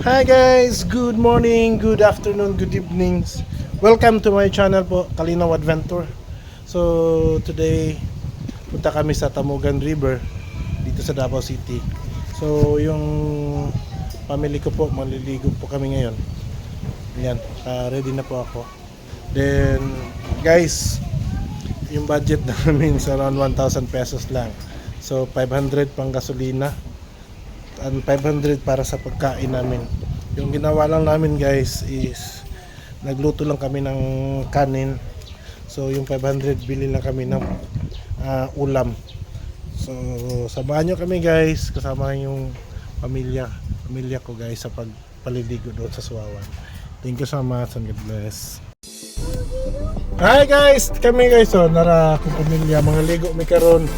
Hi guys, good morning, good afternoon, good evenings. Welcome to my channel po, Kalinaw Adventure. So today, punta kami sa Tamugan River dito sa Davao City. So yung family ko po, maliligo po kami ngayon. Yan, ah, ready na po ako. Then, guys, yung budget namin sa around 1,000 pesos lang. So 500 pang gasolina and 500 para sa pagkain namin. Yung ginawa lang namin guys is nagluto lang kami ng kanin. So yung 500 bili lang kami ng ah, ulam. So samahan nyo kami guys kasama yung pamilya pamilya ko guys sa pagpaliligo doon sa Suwawan. Thank you so much and God bless. Hi guys! Kami guys oh, nara kong pamilya mga ligo mi karon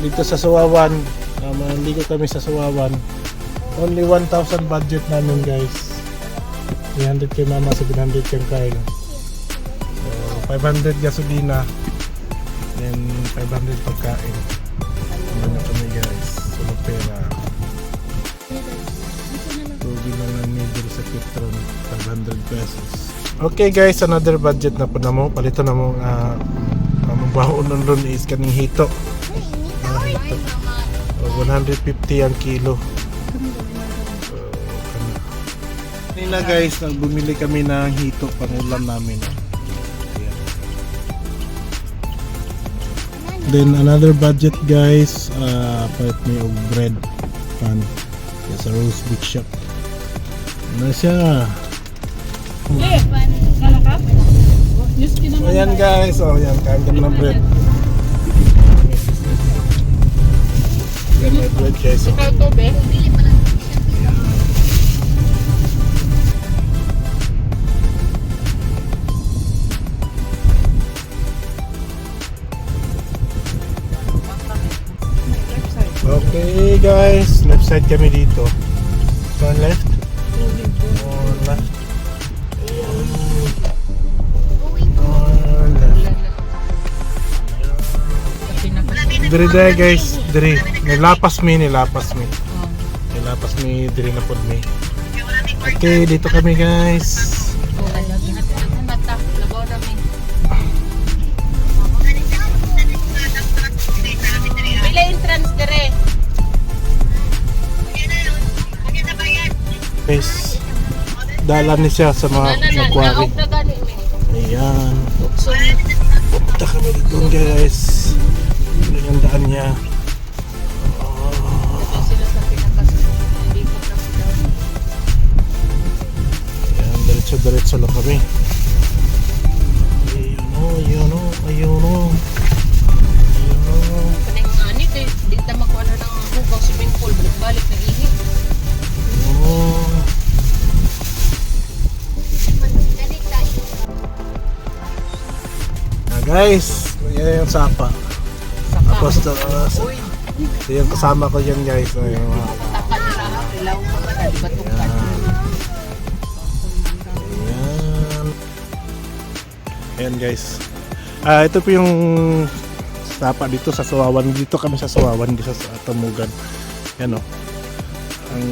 dito sa Suwawan. Uh, manligo kami sa Suwawan. Only 1,000 budget namin guys. 300 kay mama, 700 kay Kyle. So, 500 gasolina. Then 500 pagkain. Ano na kami guys. Sunod pera. Tugi na lang Diri sa Petron. 500 pesos. Okay guys, another budget na po na mo. Palito na mo. Uh, ang bahon nun is kaning hito. Ah, hito. So, 150 ang kilo. So. Kanina guys, nag- bumili kami ng hito pang ulam namin. Ayan. Then another budget guys, uh, palit may og bread pan. Yes, sa Rose Beach Shop. Ano siya? Eh, ano ka? So, ayan guys, oh, ayan, kain kami ng bread. Okay guys, left side kami dito. Turn left. Diri dahil guys, diri. Nilapas mi, nilapas mi. Nilapas mi, diri na pod mi. Okay, dito kami guys. Guys, dalan ni siya sa mga Ano na, nagkwari. Ayan. Punta kami dito guys. Ano yung daan niya. na. Ayan, diretso-diretso lang kami. Ayun o, ayun o, ayun o. Ayun o. Kanang ani kay di ta makuha na ng swimming pool balik-balik na ihi. Oh. Ah, guys, yan yung sapa. Uy, ito yung kasama ko yan guys. Ba na di batukan. Ayan. Ayan guys. Ah, ito po yung sapa dito sa Sawawan. Dito kami sa Sawawan, dito sa Tamugan. Yan o. Ang,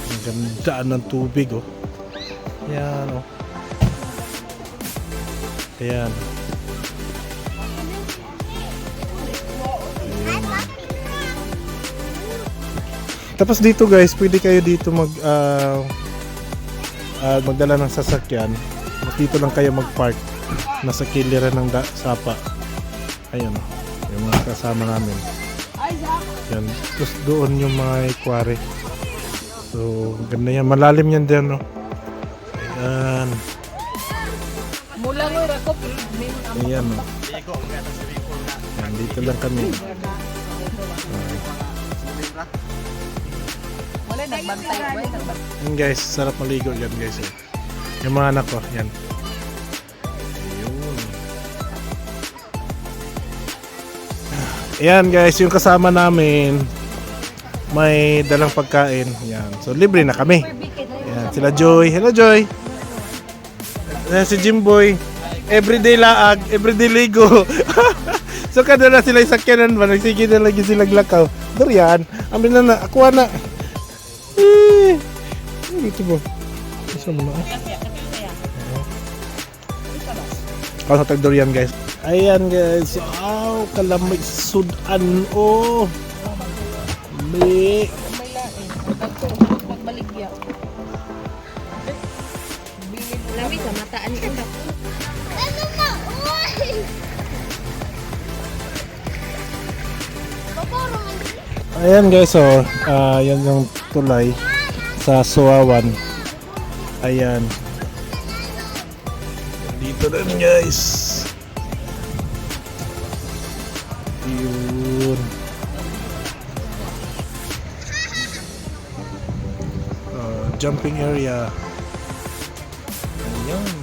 ang ganda ng tubig oh. Yan o. Ayan. Ayan. Tapos dito guys, pwede kayo dito mag ah, ah, magdala ng sasakyan. Dito lang kayo mag-park. Nasa kiliran ng da- sapa. Ayun oh. Yung mga kasama namin. Yan. Tapos doon yung mga ikware. So, ganda yan. Malalim yan din, no? Ayan. Mula ko mga Ayan, no? Yan, dito lang kami. Wala nagbantay ba. Yan guys, sarap maligo yan guys. Eh. Yung mga anak ko, yan. Ayun. Ayan guys, yung kasama namin may dalang pagkain. Yan. So libre na kami. Yan, sila Joy. Hello Joy. Ayan, si Jimboy. Everyday laag, everyday ligo. so kada na sila sakyanan ba, nagsige na lagi sila glakaw. Durian, amin na na, akuha na. Dito ba? Isa mo na. Ako sa tagdorian guys. Ayan guys. Wow, kalamay sudan. Oh. May lain. Dagko magbaligya. Lamig sa mataan ko na. Ano na? Uy! Ayan guys, oh. Ah, yan yung tulay sa Suawan. Ayan. Dito rin guys. Yun. Ah, jumping area. Ayan.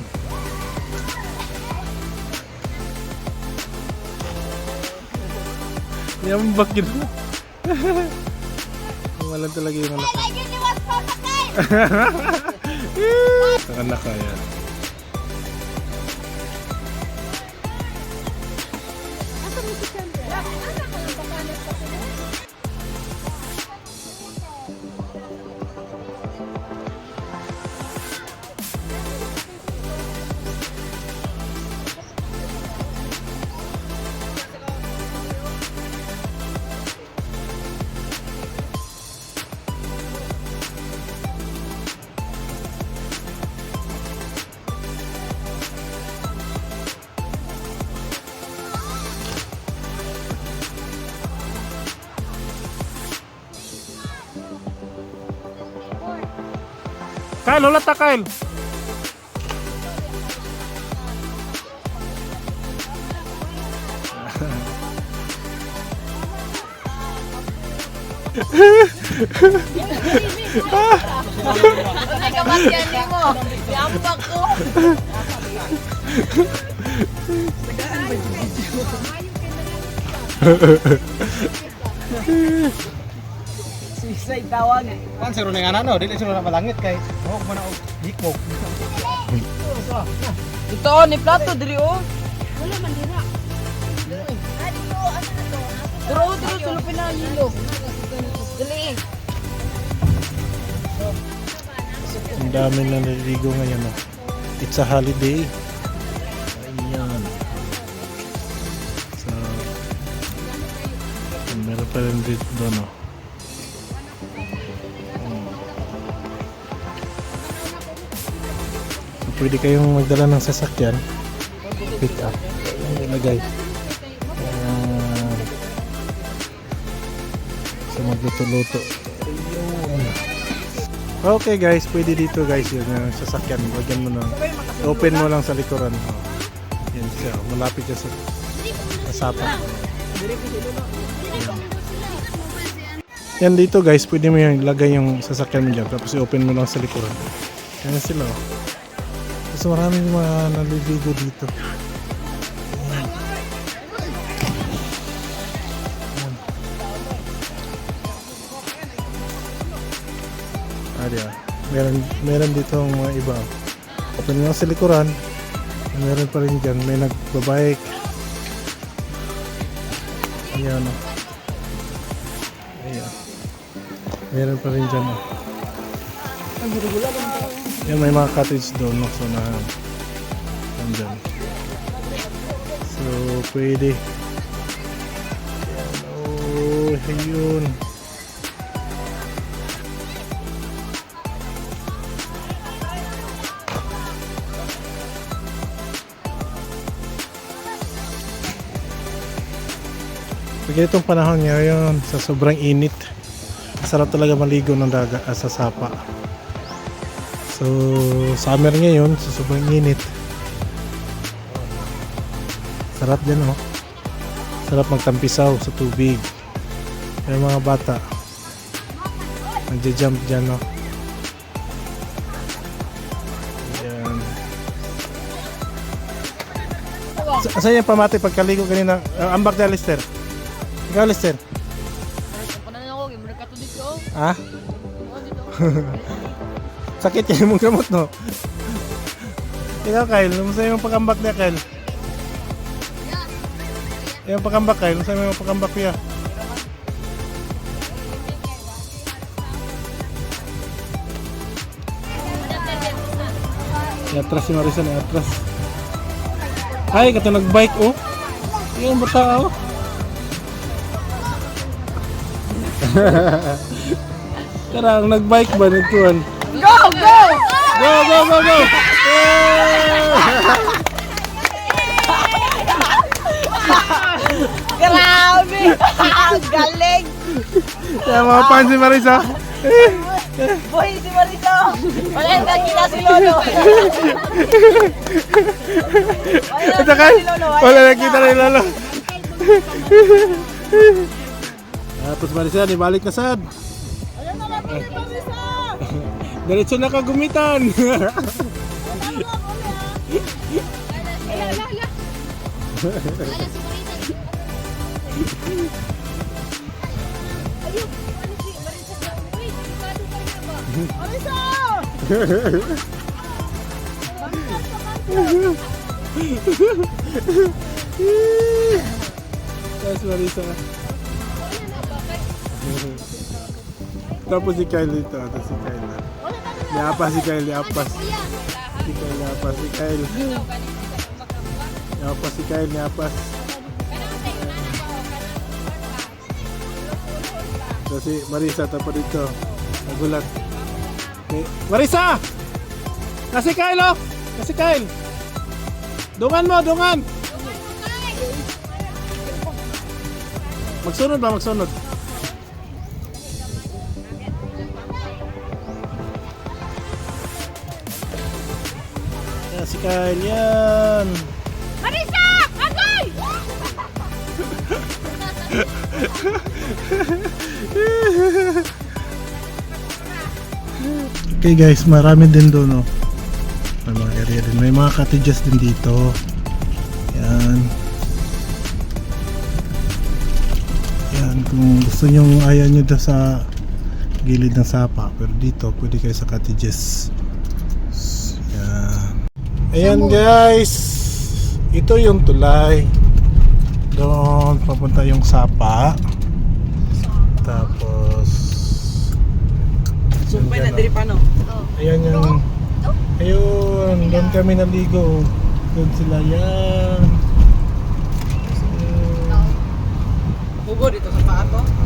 Yan bakit mo? Wala talaga yung anak. Lagi ni was pa patay! Ang anak ka yan. Kyle, ulat ta Kyle. Ay kamatyan mo. Ko. Sisay tawag. Kan siro ning ana no, dili siro na malangit kay oh man og hikmok. Ito oh, ni plato diri oh. Wala man dira. Adto, asa na to? Duro duro sulupin na yelo. Dali. Ang dami na naliligo ngayon. Oh. It's a holiday. Ayan. So, meron pa rin dito doon. Oh. Pwede kayong magdala ng sasakyan. Pick up. Ilagay. Ayan. So, magluto-luto. Okay guys, pwede dito guys yung uh, sasakyan. Lagyan mo na. Open mo lang sa likuran. Oh. Yan siya. Malapit siya sa kasapa. Yan dito guys, pwede mo yung lagay yung sasakyan mo dyan. Tapos i-open mo lang sa likuran. Yan sila. Oh. Tapos maraming mga naliligo dito. Ayan. Meron, meron dito ang mga iba. Open lang sa likuran. Meron pa rin dyan. May nagbabike. Ayan o. Ayan. Meron pa rin dyan o. Yan may mga cottage doon no? So na nandyan. So pwede. Oh, ayun. Pag itong panahon ngayon, sa sobrang init, sarap talaga maligo ng daga ah, sa sapa. So, summer ngayon, sa sobrang init. Sarap din oh. Sarap magtampisaw sa tubig. Yung mga bata, nagja-jump dyan oh. Ayan. Sa- Saan yung pamati pagkaligo kanina? Uh, ambak na Lister. Ikaw Lister. Kanan Sakit yan mong gamot, no? Ikaw, Kyle, namusta yung pagambak niya, Kyle? Yung pagambak, Kyle, namusta yung pagambak niya? Iatras si Marisa na atras. Ay, kato nag-bike oh. Yung bata oh. Karang nag-bike ba nagtuan? Go! Go! Go, go, go! Grabe! Ang galing! Kaya mga fans si Marisa. Boy, si Marito! Wala yung nakita si Lolo! Ito kay, wala nakita na yung lolo. Tapos Marisa, ibalik na sad. Diretso na kagumitan. Tapos Marisa. Tapos si Kyle dito. Tapos si Kyle na. Liapas si Kyle, liapas. Si Kyle, liapas. Si Kyle. Liapas si Kyle, liapas. So si Marisa tapos dito. Nagulat. Okay. Marisa! Kasi Kyle oh! Kasi Kyle! Dungan mo, dungan! Magsunod ba, magsunod? Kyle, yan! Marisa! Agay! Okay guys, marami din doon oh. May mga area din. May mga cottages din dito. Yan. Yan, kung gusto nyo ayaw nyo sa gilid ng sapa. Pero dito, pwede kayo sa cottages. Yan. Ayan guys. Ito yung tulay. Doon, papunta yung sapa. Tapos, Sumpay na diri pa no. Ayan yung... Ayun, doon kami naligo. Doon sila yan. Hugo dito sa paa to.